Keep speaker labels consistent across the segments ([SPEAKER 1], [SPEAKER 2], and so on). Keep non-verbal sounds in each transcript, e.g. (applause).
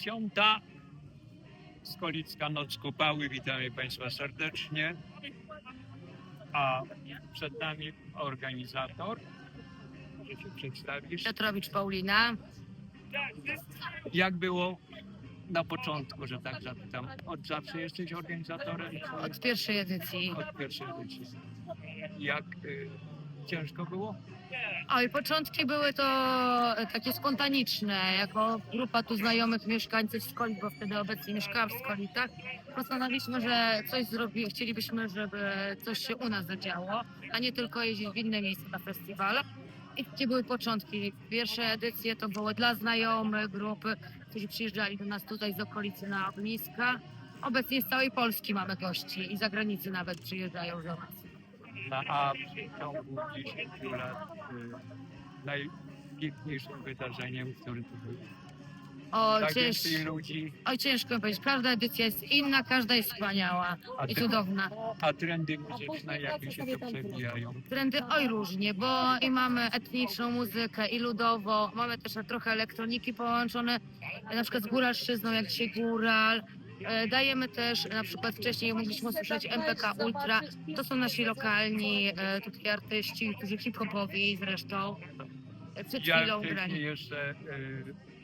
[SPEAKER 1] dziesiąta. Skolicka Noc Kupały, witamy Państwa serdecznie. A przed nami organizator. Może się przedstawisz?
[SPEAKER 2] Piotrowicz Paulina.
[SPEAKER 1] Jak było na początku, że tak zapytam? Od zawsze jesteś organizatorem?
[SPEAKER 2] Od pierwszej edycji.
[SPEAKER 1] Od pierwszej edycji. Jak y, ciężko było?
[SPEAKER 2] Oj, początki były to e, takie spontaniczne. Jako grupa tu znajomych mieszkańców Skoli, bo wtedy obecnie mieszkałam w Skolitach, postanowiliśmy, że coś zrobi, chcielibyśmy, żeby coś się u nas zadziało, a nie tylko jeździć w inne miejsca na festiwal. I takie były początki. Pierwsze edycje to były dla znajomych, grupy, którzy przyjeżdżali do nas tutaj z okolicy na ogniska. Obecnie z całej Polski mamy gości i zagranicy nawet przyjeżdżają do nas.
[SPEAKER 1] Na A w ciągu 10 lat y, najpiękniejszym wydarzeniem, które tu było.
[SPEAKER 2] O,
[SPEAKER 1] Tak
[SPEAKER 2] cięż...
[SPEAKER 1] więcej ludzi,
[SPEAKER 2] Oj, ciężko powiedzieć. Każda edycja jest inna, każda jest wspaniała
[SPEAKER 1] a,
[SPEAKER 2] i cudowna.
[SPEAKER 1] a trendy muzyczne jakie się to przewijają.
[SPEAKER 2] Trendy oj różnie, bo i mamy etniczną muzykę, i ludowo, mamy też trochę elektroniki połączone, na przykład z góralszczyzną, jak dzisiaj góral. E, Dajemy też, na przykład wcześniej mogliśmy usłyszeć MPK Ultra, to są nasi lokalni e, tutaj artyści, którzy hip-hopowi zresztą. E, Przed chwilą grali.
[SPEAKER 1] jeszcze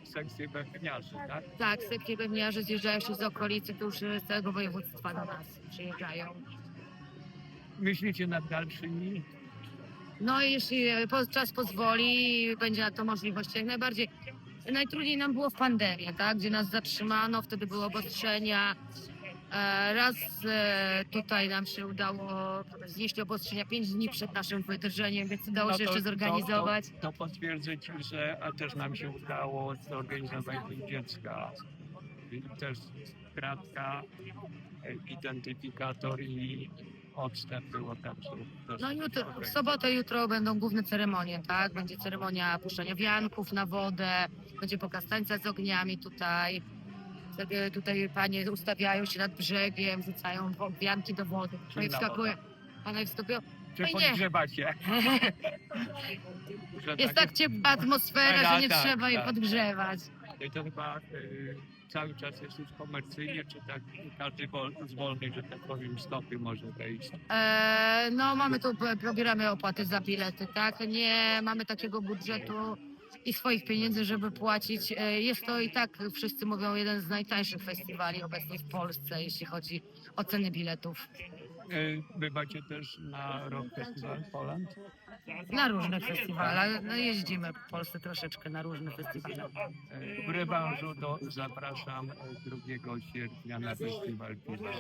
[SPEAKER 1] sekcję bębniarzy, tak?
[SPEAKER 2] Tak, sekcje pewniarze zjeżdżają się z okolicy, już z całego województwa do nas przyjeżdżają.
[SPEAKER 1] Myślicie nad dalszymi?
[SPEAKER 2] No i jeśli czas pozwoli, będzie na to możliwość jak najbardziej. Najtrudniej nam było w pandemii, tak? gdzie nas zatrzymano, wtedy były obostrzenia. E, Raz e, tutaj nam się udało znieść obostrzenia 5 dni przed naszym wydarzeniem, więc udało
[SPEAKER 1] No
[SPEAKER 2] się
[SPEAKER 1] to-
[SPEAKER 2] jeszcze zorganizować.
[SPEAKER 1] To, to potwierdzę Ci, że a też nam się udało zorganizować dziecka. I też kratka, e, identyfikator i odstęp było dosyć
[SPEAKER 2] No jutro, w sobotę, jutro będą główne ceremonie, tak? Będzie ceremonia puszczania wianków na wodę, będzie pokaz tańca z ogniami tutaj. Wtedy tutaj panie ustawiają się nad brzegiem, rzucają wo- wianki do wody. I
[SPEAKER 1] Zimna
[SPEAKER 2] wskakuje. Panie wskakują.
[SPEAKER 1] Czy
[SPEAKER 2] Oj, nie.
[SPEAKER 1] podgrzewacie? Że (laughs)
[SPEAKER 2] Jest
[SPEAKER 1] tak-
[SPEAKER 2] tak ciepła atmosfera, że nie
[SPEAKER 1] Tak,
[SPEAKER 2] trzeba jej
[SPEAKER 1] tak.
[SPEAKER 2] podgrzewać.
[SPEAKER 1] I to chyba cały czas jest już komercyjnie, czy tak każdy wol, z wolnej, że tak powiem, stopy może wejść.
[SPEAKER 2] E, no mamy tu, p- pobieramy opłaty za bilety, tak? Nie mamy takiego budżetu i swoich pieniędzy, żeby płacić. E, jest to i tak, wszyscy mówią, jeden z najtańszych festiwali obecnie w Polsce, jeśli chodzi o ceny biletów.
[SPEAKER 1] Y, Bywacie też na Rock Festival Poland?
[SPEAKER 2] Na różnych festiwalach. No, jeździmy w Polsce troszeczkę na różne festiwale.
[SPEAKER 1] Y, W rewanżu to zapraszam y, 2 sierpnia na festiwal piwa.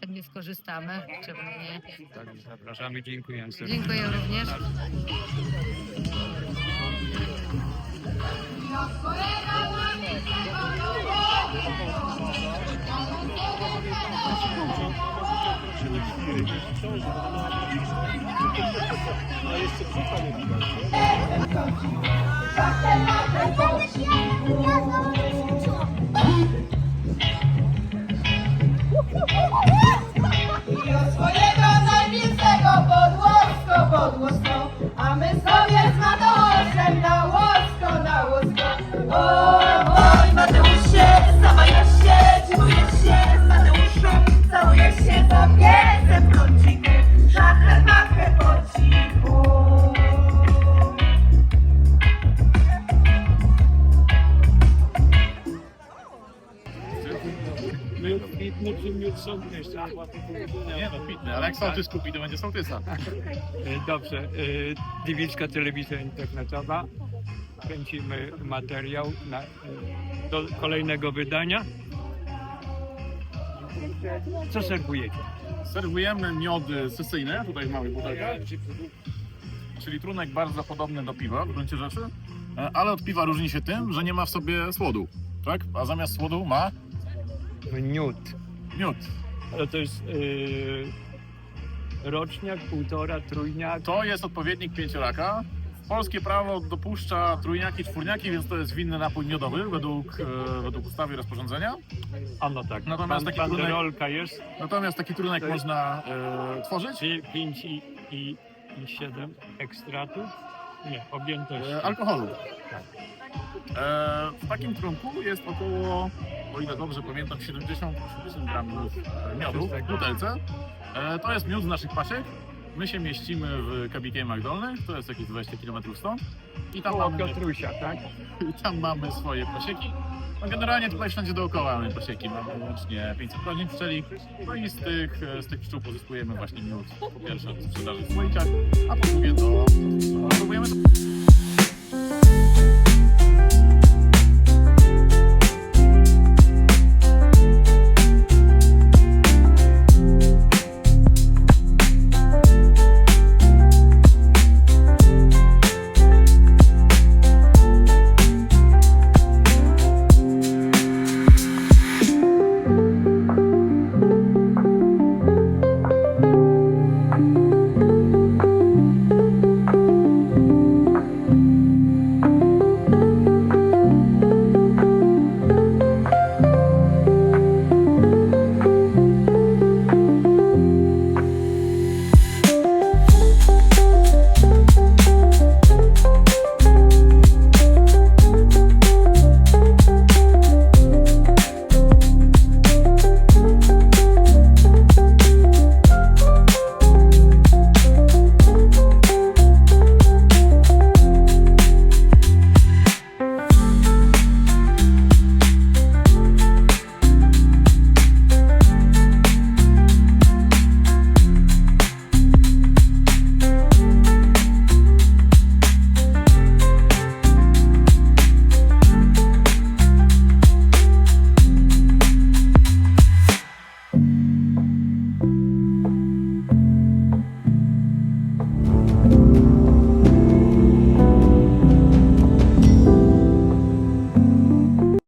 [SPEAKER 2] Chętnie skorzystamy, czemu nie.
[SPEAKER 1] Tak, zapraszamy, dziękuję serdecznie.
[SPEAKER 2] Dziękuję również.
[SPEAKER 3] Swojego najmilszego podłosko, podłosko, a my sobie z Mateuszem
[SPEAKER 4] Nie no, pitny, ale jak sołtys kupi, to będzie sołtysa.
[SPEAKER 1] Y, Dobrze, y, Gliwicka Telewizja Internetowa. Kręcimy materiał na, y, do kolejnego wydania. Co serwujecie?
[SPEAKER 4] Serwujemy miody sesyjne, tutaj w małej butelce, czyli trunek bardzo podobny do piwa w gruncie rzeczy, e, ale od piwa różni się tym, że nie ma w sobie słodu, tak? A zamiast słodu ma
[SPEAKER 1] Miód.
[SPEAKER 4] miód.
[SPEAKER 1] Ale to jest y, roczniak, półtora, trójniak.
[SPEAKER 4] To jest odpowiednik pięcioraka. Polskie prawo dopuszcza trójniaki, czwórniaki, więc to jest winny napój miodowy według, e, według ustawy i rozporządzenia.
[SPEAKER 1] A no tak.
[SPEAKER 4] Natomiast taki trunek-
[SPEAKER 1] banderolka jest.
[SPEAKER 4] Natomiast taki trunek
[SPEAKER 1] To jest-
[SPEAKER 4] można e, tworzyć.
[SPEAKER 1] Czyli 5 i, i, i 7 ekstratów. Nie, objętość.
[SPEAKER 4] e, alkoholu. E, w takim trunku jest około, o ile dobrze pamiętam, 70-80 gramów miodu w butelce. E, to jest miód z naszych pasiek. My się mieścimy w KBK McDonald's, to jest jakieś 20 km stąd. I tam
[SPEAKER 1] Koło
[SPEAKER 4] mamy,
[SPEAKER 1] Piotrusia, tak? (laughs)
[SPEAKER 4] i tam mamy swoje pasieki. No generalnie tutaj wszędzie dookoła mamy pasieki, mamy łącznie 500 rodzin pszczeli. No i z tych, z tych pszczół pozyskujemy właśnie miód po pierwsze do sprzedaży w słoikach, a po drugie do... Próbujemy to